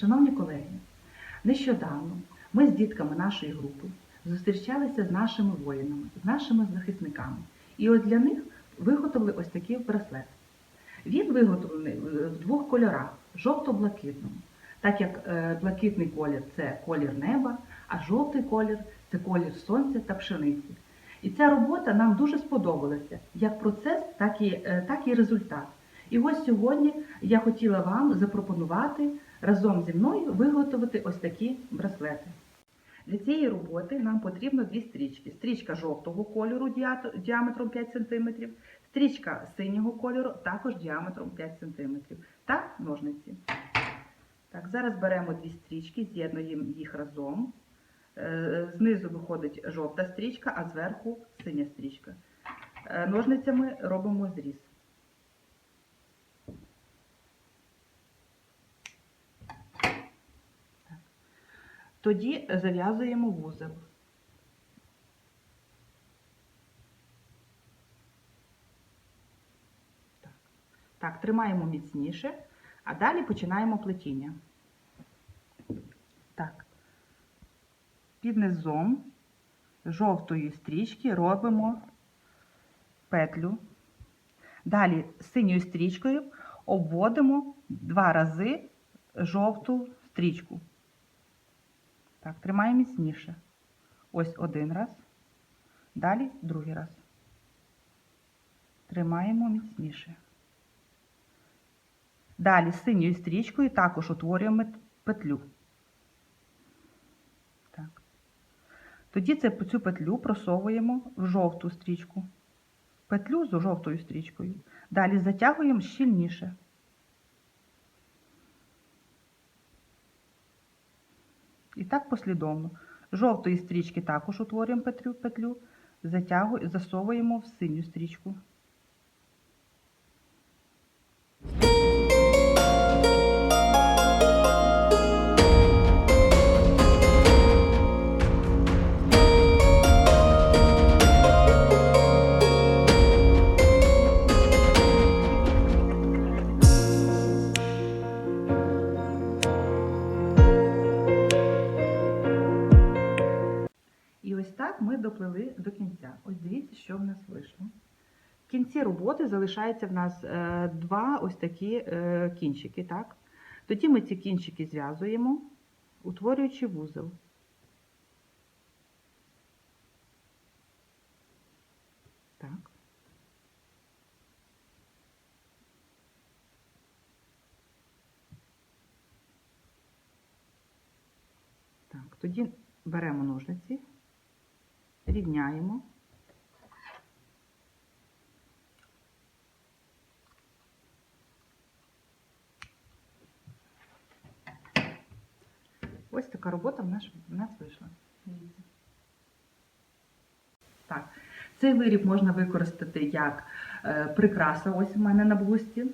Шановні колеги, нещодавно ми з дітками нашої групи зустрічалися з нашими воїнами, з нашими захисниками. І от для них виготовили ось такий браслет. Він виготовлений в двох кольорах жовто-блакитному, так як е, блакитний колір це колір неба, а жовтий колір це колір сонця та пшениці. І ця робота нам дуже сподобалася, як процес, так і, е, так і результат. І ось сьогодні я хотіла вам запропонувати разом зі мною виготовити ось такі браслети. Для цієї роботи нам потрібно дві стрічки. Стрічка жовтого кольору діаметром 5 см, стрічка синього кольору також діаметром 5 см та ножниці. Так, зараз беремо дві стрічки, з'єднуємо їх разом. Е, Знизу виходить жовта стрічка, а зверху синя стрічка. Е, Ножницями робимо зріз. Тоді зав'язуємо вузол. Так. так, тримаємо міцніше, а далі починаємо плетіння. Так. Під низом жовтої стрічки робимо петлю. Далі синьою стрічкою обводимо два рази жовту стрічку. Так, тримаємо міцніше. Ось один раз. Далі другий раз. Тримаємо міцніше. Далі синьою стрічкою також утворюємо петлю. Так. Тоді цю петлю просовуємо в жовту стрічку. Петлю з жовтою стрічкою. Далі затягуємо щільніше. І так послідовно. Жовтої стрічки також утворюємо петлю, затягуємо, засовуємо в синю стрічку. Так ми доплили до кінця. Ось дивіться, що в нас вийшло. В кінці роботи залишається в нас е, два ось такі е, кінчики. Так? Тоді ми ці кінчики зв'язуємо, утворюючи вузол. Тоді беремо ножниці, рівняємо. Ось така робота в нас, в нас вийшла. Так, цей виріб можна використати як е, прикраса, ось у мене на блузці.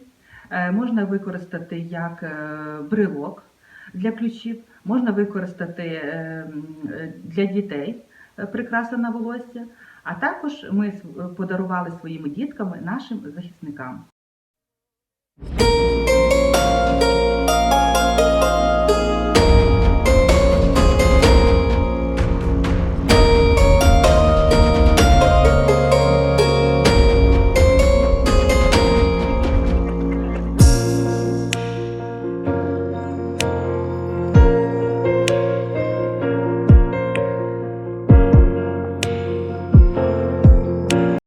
Е, можна використати як е, брелок для ключів, можна використати для дітей прикраса на волосся, а також ми с- подарували своїми дітками нашим захисникам.